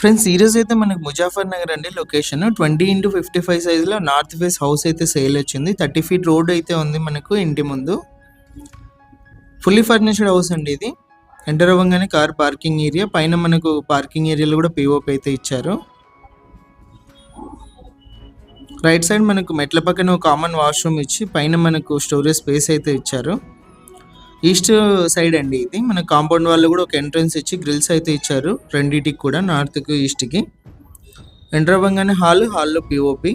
Friends ఈరోజు అయితే మనకు ముజాఫర్ నగర్ అండి. Location twenty into fifty five సైజ్లో నార్త్ ఫేస్ హౌస్ అయితే సేల్ వచ్చింది. థర్టీ ఫీట్ రోడ్ అయితే ఉంది మనకు ఇంటి ముందు. ఫుల్లీ ఫర్నిష్డ్ హౌస్ అండి ఇది. ఎంటర్ అవ్వగానే కార్ పార్కింగ్ ఏరియా పైన మనకు పార్కింగ్ ఏరియాలో కూడా పిఓపి అయితే ఇచ్చారు. రైట్ సైడ్ మనకు మెట్ల పక్కన ఒక కామన్ వాష్రూమ్ ఇచ్చి పైన మనకు స్టోరేజ్ స్పేస్ అయితే ఇచ్చారు. ఈస్ట్ సైడ్ అండి ఇది. మన కాంపౌండ్ వాళ్ళు కూడా ఒక ఎంట్రన్స్ ఇచ్చి గ్రిల్స్ అయితే ఇచ్చారు. రెండింటికి కూడా నార్త్కి ఈస్ట్కి ఎంటర్ అవ్వగానే హాల్ హాల్లో పిఓపి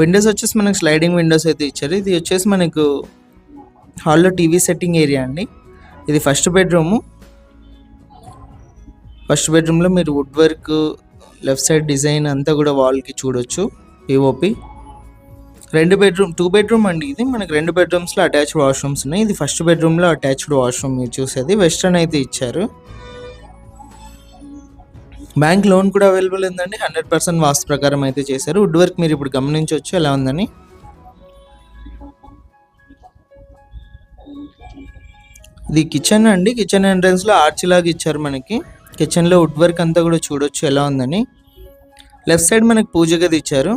విండోస్ వచ్చేసి మనకు స్లైడింగ్ విండోస్ అయితే ఇచ్చారు. ఇది వచ్చేసి మనకు హాల్లో టీవీ సెట్టింగ్ ఏరియా అండి. ఇది ఫస్ట్ బెడ్రూము ఫస్ట్ బెడ్రూమ్లో మీరు wood work left side design అంతా కూడా వాల్కి చూడొచ్చు. పిఓపి రెండు బెడ్రూమ్ టూ బెడ్రూమ్ అండి ఇది. మనకి రెండు బెడ్రూమ్స్లో అటాచ్డ్ వాష్రూమ్స్ ఉన్నాయి. ఇది ఫస్ట్ బెడ్రూమ్లో అటాచ్డ్ వాష్రూమ్ మీరు చూసేది. వెస్ట్రన్ అయితే ఇచ్చారు. బ్యాంక్ లోన్ కూడా అవైలబుల్ ఉందండి. హండ్రెడ్ పర్సెంట్ వాస్తు ప్రకారం అయితే చేశారు. వుడ్ వర్క్ మీరు ఇప్పుడు గమనించవచ్చు. ఎలా ఉందని? ఇది కిచెన్ అండి. కిచెన్ ఎంట్రన్స్లో ఆర్చ్ లాగా ఇచ్చారు మనకి. కిచెన్లో వుడ్ వర్క్ అంతా కూడా చూడొచ్చు ఎలా ఉందని. లెఫ్ట్ సైడ్ మనకి పూజ గది ఇచ్చారు.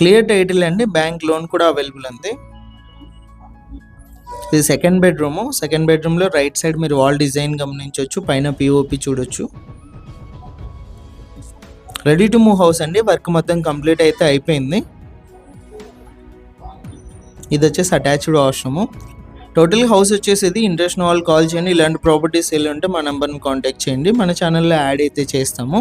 క్లియర్ టైటిల్ అండి బ్యాంక్ లోన్ కూడా అవైలబుల్ ఉంది ఇది సెకండ్ బెడ్రూము. సెకండ్ బెడ్రూమ్లో రైట్ సైడ్ మీరు వాల్ డిజైన్ గమనించవచ్చు పైన పిఓపి చూడొచ్చు. రెడీ టు మూవ్ హౌస్ అండి వర్క్ మొత్తం కంప్లీట్ అయితే అయిపోయింది. ఇది వచ్చేసి అటాచ్డ్ వాష్రూము. టోటల్ హౌస్ వచ్చేసి ఇంట్రెస్ట్ వాళ్ళు కాల్ చేయండి ఇలాంటి ప్రాపర్టీస్ వెళ్ళి ఉంటే మా నెంబర్ని కాంటాక్ట్ చేయండి. మన ఛానల్లో యాడ్ అయితే చేస్తాము.